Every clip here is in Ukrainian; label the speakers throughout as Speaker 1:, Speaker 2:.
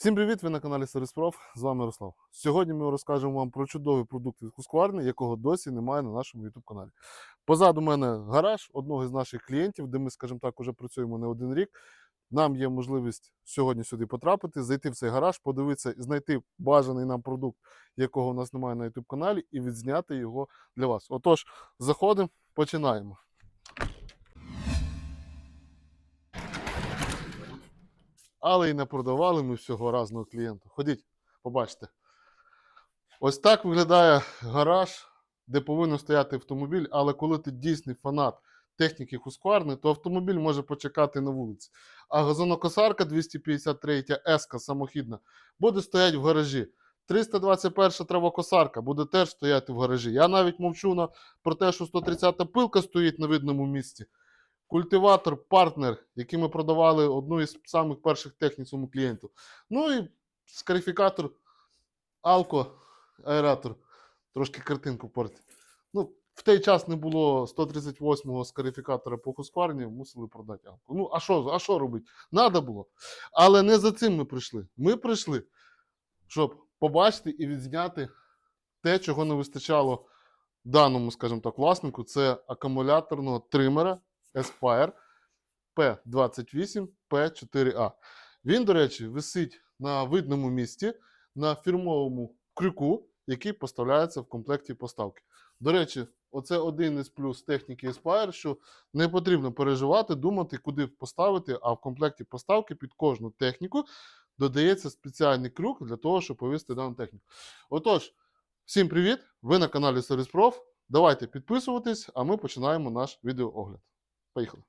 Speaker 1: Всім привіт! Ви на каналі Сервіспроф. З вами Ярослав. Сьогодні ми розкажемо вам про чудовий продукт від Husqvarna, якого досі немає на нашому YouTube каналі. Позаду мене гараж одного з наших клієнтів, де ми, скажімо так, уже працюємо не один рік. Нам є можливість сьогодні сюди потрапити, зайти в цей гараж, подивитися і знайти бажаний нам продукт, якого у нас немає на YouTube каналі, і відзняти його для вас. Отож, заходимо, починаємо. Але і не продавали ми всього разного клієнта. Ходіть, побачите. Ось так виглядає гараж, де повинен стояти автомобіль, але коли ти дійсний фанат техніки Husqvarna, то автомобіль може почекати на вулиці. А газонокосарка 253 S самохідна буде стояти в гаражі. 321 травокосарка буде теж стояти в гаражі. Я навіть мовчу на, про те, що 130 пилка стоїть на видному місці. Культиватор, партнер, який ми продавали одну із самих перших технік своєму клієнту. Ну і скарифікатор, алко, аератор. Трошки картинку портить. Ну, в той час не було 138-го скарифікатора по Husqvarna, мусили продати алку. Ну, а що, а що робити? Надо було. Але не за цим ми прийшли. Ми прийшли, щоб побачити і відзняти те, чого не вистачало даному, скажімо так, власнику. Це акумуляторного тримера Aspire P28 P4A. Він, до речі, висить на видному місці на фірмовому крюку, який поставляється в комплекті поставки. До речі, оце один із плюс техніки Aspire, що не потрібно переживати, думати, куди поставити, а в комплекті поставки під кожну техніку додається спеціальний крюк для того, щоб повісти дану техніку. Отож, всім привіт! Ви на каналі Service Prof. Давайте підписуватись, а ми починаємо наш відеоогляд. Поїхали.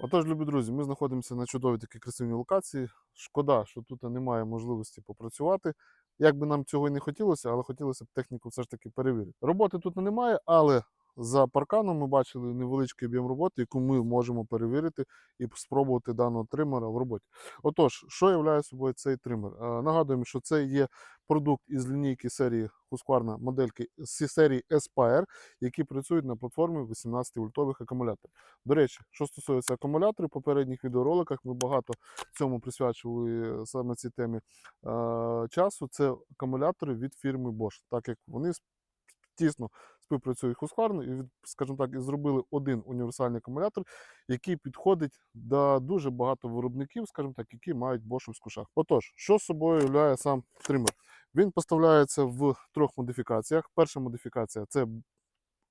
Speaker 1: Отож, любі друзі, ми знаходимося на чудовій такій красивій локації. Шкода, що тут немає можливості попрацювати. Як би нам цього і не хотілося, але хотілося б техніку все ж таки перевірити. Роботи тут немає, але за парканом ми бачили невеличкий об'єм роботи, яку ми можемо перевірити і спробувати даного тримера в роботі. Отож, що являє собою цей тример? Е, Нагадуємо, що це є продукт із лінійки серії Husqvarna модельки з серії Aspire, які працюють на платформі 18 вольтових акумуляторів. До речі, що стосується акумуляторів, в попередніх відеороликах ми багато цьому присвячували е, саме цій темі е, часу. Це акумулятори від фірми Bosch, так як вони тісно співпрацюють Husqvarna і, скажімо так, і зробили один універсальний акумулятор, який підходить до дуже багато виробників, скажімо так, які мають бошовську шахту. Отож, що з собою являє сам тример? Він поставляється в трьох модифікаціях. Перша модифікація це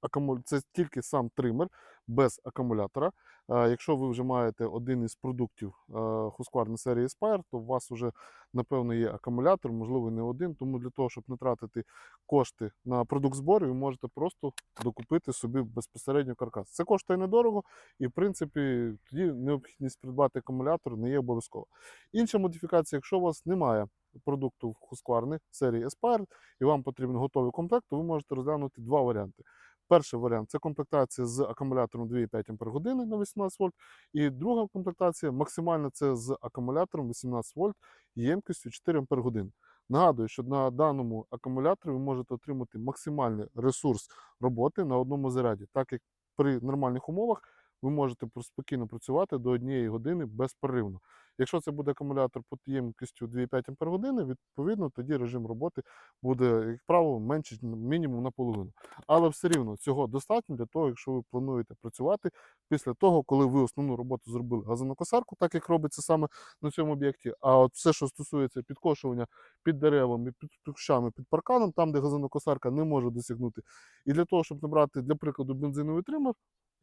Speaker 1: акуму... це тільки сам тример без акумулятора. Якщо ви вже маєте один із продуктів е, Husqvarna серії Aspire, то у вас вже напевно є акумулятор, можливо, не один. Тому для того, щоб не тратити кошти на продукт збору, ви можете просто докупити собі безпосередньо каркас. Це коштує недорого, і в принципі тоді необхідність придбати акумулятор не є обов'язково. Інша модифікація, якщо у вас немає продукту Husqvarna серії Aspire, і вам потрібен готовий комплект, то ви можете розглянути два варіанти. Перший варіант це комплектація з акумулятором 2,5 Ах на 18 вольт. І друга комплектація максимальна це з акумулятором 18 вольт ємкістю 4 Ах. Нагадую, що на даному акумуляторі ви можете отримати максимальний ресурс роботи на одному заряді, так як при нормальних умовах ви можете спокійно працювати до однієї години безперервно. Якщо це буде акумулятор під ємкістю 2,5 Ах, відповідно тоді режим роботи буде, як правило, менше мінімум наполовину. Але все рівно цього достатньо для того, якщо ви плануєте працювати після того, коли ви основну роботу зробили газонокосарку, так як робиться саме на цьому об'єкті. А от все, що стосується підкошування під деревами, під кущами, під парканом, там, де газонокосарка не може досягнути. І для того, щоб набрати, для прикладу, бензиновий тример,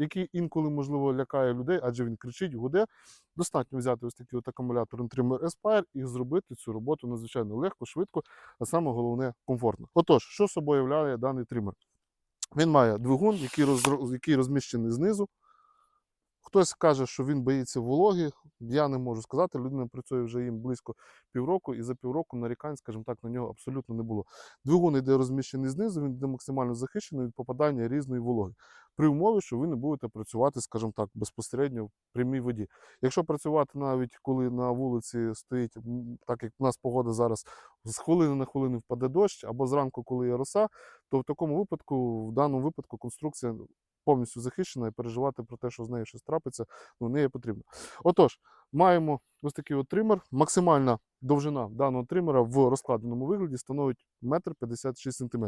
Speaker 1: який інколи, можливо, лякає людей, адже він кричить, гуде, достатньо взяти ось такий от акумуляторний тример Aspire і зробити цю роботу надзвичайно легко, швидко, а саме головне комфортно. Отож, що собою являє даний тример? Він має двигун, який, роз, який розміщений знизу. Хтось каже, що він боїться вологи. Я не можу сказати. Людина працює вже їм близько півроку, і за півроку нарікань, скажімо так, на нього абсолютно не було. Двигун йде розміщений знизу, він йде максимально захищений від попадання різної вологи. При умові, що ви не будете працювати, скажімо так, безпосередньо в прямій воді. Якщо працювати навіть коли на вулиці стоїть, так як у нас погода зараз з хвилини на хвилину впаде дощ, або зранку, коли є роса, то в такому випадку, в даному випадку, конструкція повністю захищена і переживати про те, що з нею щось трапиться, ну не є потрібно. Отож, Маємо ось такий от тример. Максимальна довжина даного тримера в розкладеному вигляді становить 1,56 см.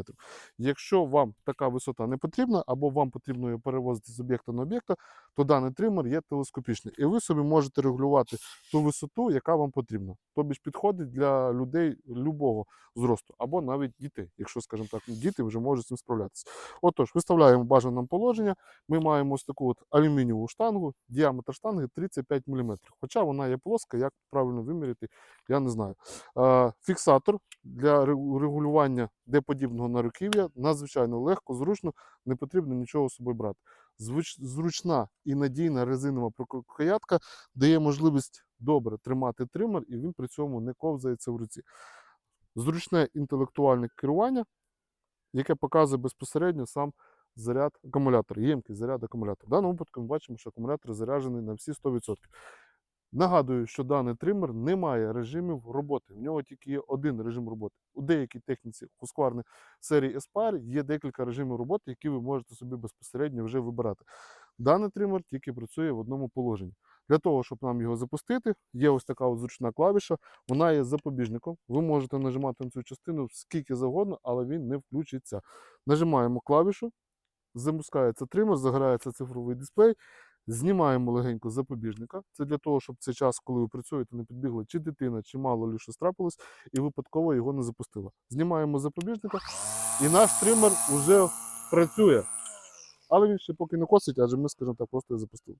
Speaker 1: Якщо вам така висота не потрібна, або вам потрібно її перевозити з об'єкта на об'єкта, то даний тример є телескопічний. І ви собі можете регулювати ту висоту, яка вам потрібна. Тобі ж підходить для людей любого зросту, або навіть дітей, якщо, скажімо так, діти вже можуть з цим справлятися. Отож, виставляємо бажане нам положення. Ми маємо ось таку от алюмінієву штангу, діаметр штанги 35 мм. Хоча вона є плоска, як правильно виміряти, я не знаю. Фіксатор для ре- регулювання де подібного на руків'я надзвичайно легко, зручно, не потрібно нічого з собою брати. Зручна і надійна резинова рукоятка дає можливість добре тримати тример, і він при цьому не ковзається в руці. Зручне інтелектуальне керування, яке показує безпосередньо сам заряд акумулятора, ємкий заряд акумулятора. В даному випадку ми бачимо, що акумулятор заряджений на всі 100%. Нагадую, що даний тример не має режимів роботи. В нього тільки є один режим роботи. У деякій техніці Husqvarna серії Aspire є декілька режимів роботи, які ви можете собі безпосередньо вже вибирати. Даний тример тільки працює в одному положенні. Для того, щоб нам його запустити, є ось така от зручна клавіша. Вона є запобіжником. Ви можете нажимати на цю частину скільки завгодно, але він не включиться. Нажимаємо клавішу, запускається тример, загорається цифровий дисплей. Знімаємо легенько запобіжника. Це для того, щоб цей час, коли ви працюєте, не підбігла чи дитина, чи мало лі щось трапилось, і випадково його не запустила. Знімаємо запобіжника, і наш тример вже працює. Але він ще поки не косить, адже ми, скажімо так, просто його запустили.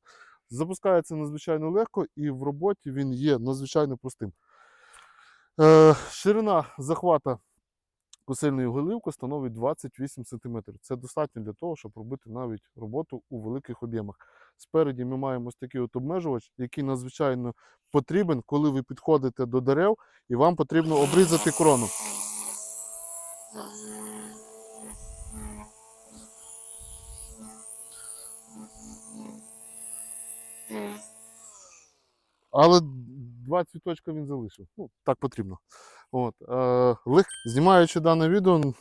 Speaker 1: Запускається надзвичайно легко, і в роботі він є надзвичайно простим. Е, ширина захвата косильної голівки становить 28 см. Це достатньо для того, щоб робити навіть роботу у великих об'ємах. Спереді ми маємо ось такий от обмежувач, який надзвичайно потрібен, коли ви підходите до дерев і вам потрібно обрізати крону. Але два цвіточка він залишив. Ну, так потрібно. От, е, лих, знімаючи дане відео,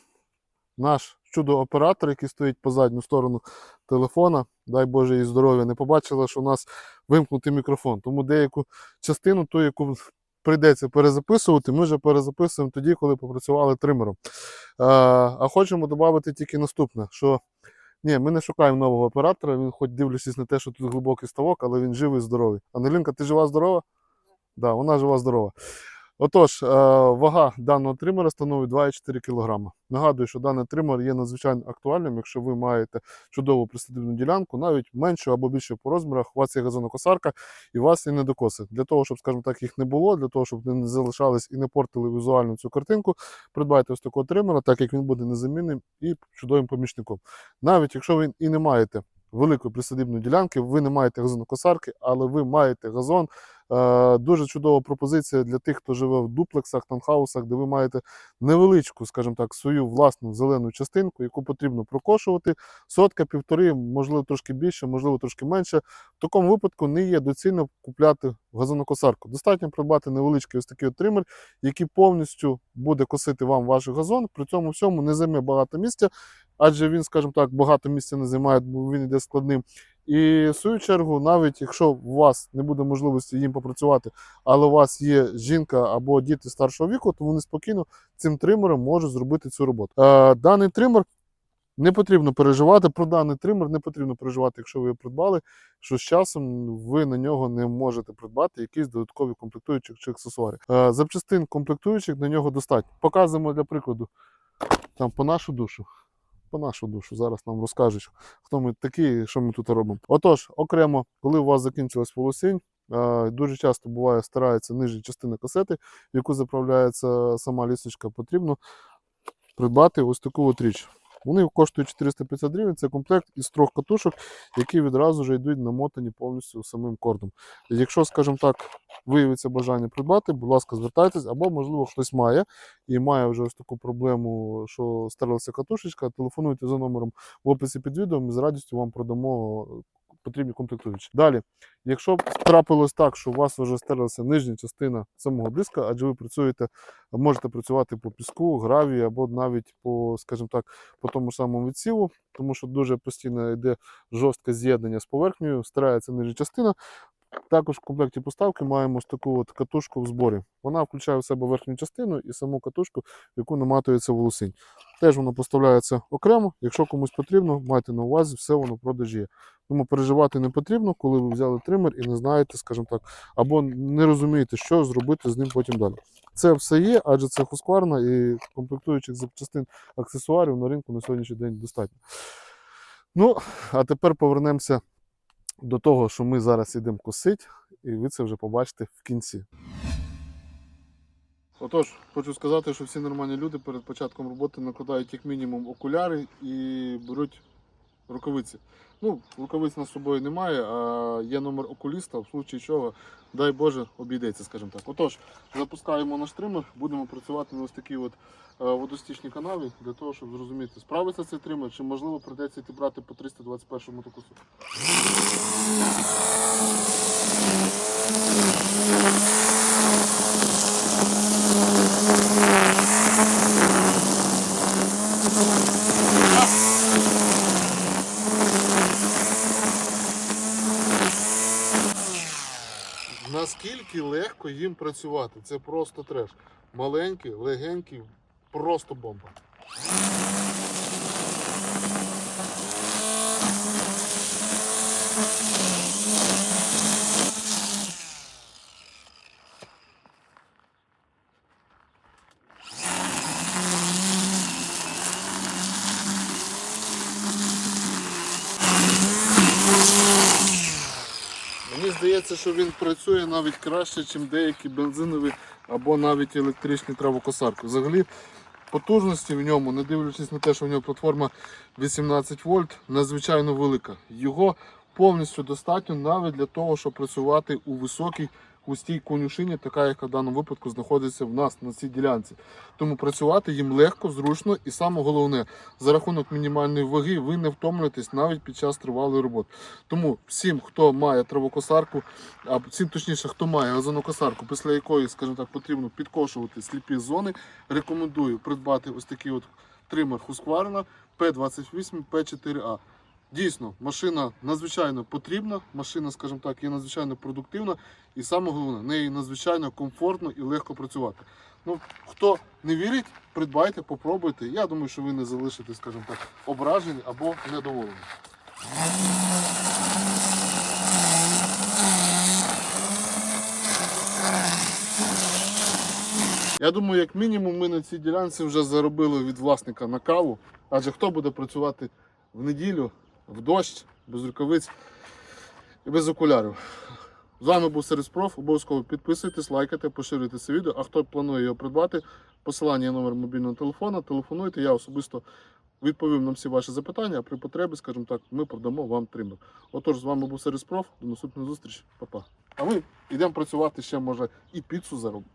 Speaker 1: наш чудо-оператор, який стоїть по задню сторону телефона, дай Боже їй здоров'я, не побачила, що у нас вимкнутий мікрофон. Тому деяку частину, ту, яку прийдеться перезаписувати, ми вже перезаписуємо тоді, коли попрацювали тримером. Е, а хочемо додати тільки наступне, що ні, ми не шукаємо нового оператора, він хоч дивлячись на те, що тут глибокий ставок, але він живий і здоровий. Анелінка, ти жива здорова? Так, да, вона жива здорова. Отож, е, вага даного тримера становить 2,4 кг. Нагадую, що даний тример є надзвичайно актуальним, якщо ви маєте чудову присадибну ділянку, навіть меншу або більшу по розмірах, у вас є газонокосарка і у вас є недокоси. Для того, щоб, скажімо так, їх не було, для того, щоб вони не залишались і не портили візуально цю картинку, придбайте ось такого тримера, так як він буде незамінним і чудовим помічником. Навіть якщо ви і не маєте великої присадибної ділянки, ви не маєте газонокосарки, але ви маєте газон. Е, Дуже чудова пропозиція для тих, хто живе в дуплексах, таунхаусах, де ви маєте невеличку, скажімо так, свою власну зелену частинку, яку потрібно прокошувати. Сотка, півтори, можливо, трошки більше, можливо, трошки менше. В такому випадку не є доцільно купляти газонокосарку. Достатньо придбати невеличкий ось такий тример, який повністю буде косити вам ваш газон. При цьому всьому не займе багато місця, адже він, скажімо так, багато місця не займає, бо він йде складним. І в свою чергу, навіть якщо у вас не буде можливості їм попрацювати, але у вас є жінка або діти старшого віку, то вони спокійно цим тримером можуть зробити цю роботу. Е, даний тример не потрібно переживати. Про даний тример не потрібно переживати, якщо ви його придбали, що з часом ви на нього не можете придбати якісь додаткові комплектуючі чи аксесуари. Е, запчастин комплектуючих на нього достатньо. Показуємо для прикладу там по нашу душу. По нашу душу зараз нам розкажуть, хто ми такі, що ми тут робимо. Отож, окремо, коли у вас закінчилась волосінь, е, дуже часто буває, старається нижня частина касети, в яку заправляється сама лісочка, потрібно придбати ось таку от річ. Вони коштують 450 гривень. Це комплект із трьох катушок, які відразу вже йдуть намотані повністю самим кордом. Якщо, скажімо так, виявиться бажання придбати, будь ласка, звертайтесь, або, можливо, хтось має і має вже ось таку проблему, що стерлася катушечка, телефонуйте за номером в описі під відео, ми з радістю вам продамо потрібні комплектуючі. Далі, якщо трапилось так, що у вас вже стерлася нижня частина самого диска, адже ви працюєте, можете працювати по піску, гравії або навіть по, скажімо так, по тому самому відсіву, тому що дуже постійно йде жорстке з'єднання з поверхнею, старається нижня частина. Також в комплекті поставки маємо ось таку от катушку в зборі. Вона включає в себе верхню частину і саму катушку, в яку наматується волосінь. Теж воно поставляється окремо. Якщо комусь потрібно, майте на увазі, все воно в продажі є. Тому переживати не потрібно, коли ви взяли тример і не знаєте, скажімо так, або не розумієте, що зробити з ним потім далі. Це все є, адже це хускварна і комплектуючих запчастин аксесуарів на ринку на сьогоднішній день достатньо. Ну, а тепер повернемося до того, що ми зараз йдемо косити, і ви це вже побачите в кінці. Отож, хочу сказати, що всі нормальні люди перед початком роботи накладають як мінімум окуляри і беруть рукавиці. Ну, рукавиць на собою немає, а є номер окуліста, в случаї чого, дай Боже, обійдеться, скажімо так. Отож, запускаємо наш тример, будемо працювати на ось такій от е, водостічній канаві для того, щоб зрозуміти, справиться цей тример, чи можливо прийдеться йти брати по 321 мотокусу. Легко їм працювати, це просто треш. Маленький, легенький, просто бомба. Здається, що він працює навіть краще, ніж деякі бензинові або навіть електричні травокосарки. Взагалі, потужності в ньому, не дивлячись на те, що в нього платформа 18 вольт, надзвичайно велика. Його повністю достатньо навіть для того, щоб працювати у високій густій конюшині, така, яка в даному випадку знаходиться в нас на цій ділянці. Тому працювати їм легко, зручно і саме головне, за рахунок мінімальної ваги ви не втомлюєтесь навіть під час тривалої роботи. Тому всім, хто має травокосарку, а всім точніше, хто має газонокосарку, після якої, скажімо так, потрібно підкошувати сліпі зони, рекомендую придбати ось такий от тример Husqvarna P28 P4A. Дійсно, машина надзвичайно потрібна, машина, скажімо так, є надзвичайно продуктивна і саме головне, неї надзвичайно комфортно і легко працювати. Ну, хто не вірить, придбайте, попробуйте. Я думаю, що ви не залишите, скажімо так, ображені або недоволені. Я думаю, як мінімум, ми на цій ділянці вже заробили від власника на каву. Адже хто буде працювати в неділю, в дощ, без рукавиць і без окулярів. З вами був Сервіс Проф. Обов'язково підписуйтесь, лайкайте, поширюйте це відео. А хто планує його придбати, посилання номер мобільного телефона, телефонуйте. Я особисто відповім на всі ваші запитання, а при потребі, скажімо так, ми продамо вам тример. Отож, з вами був Сервіс Проф. До наступної зустрічі. Па-па. А ми йдемо працювати ще, може, і піцу заробимо.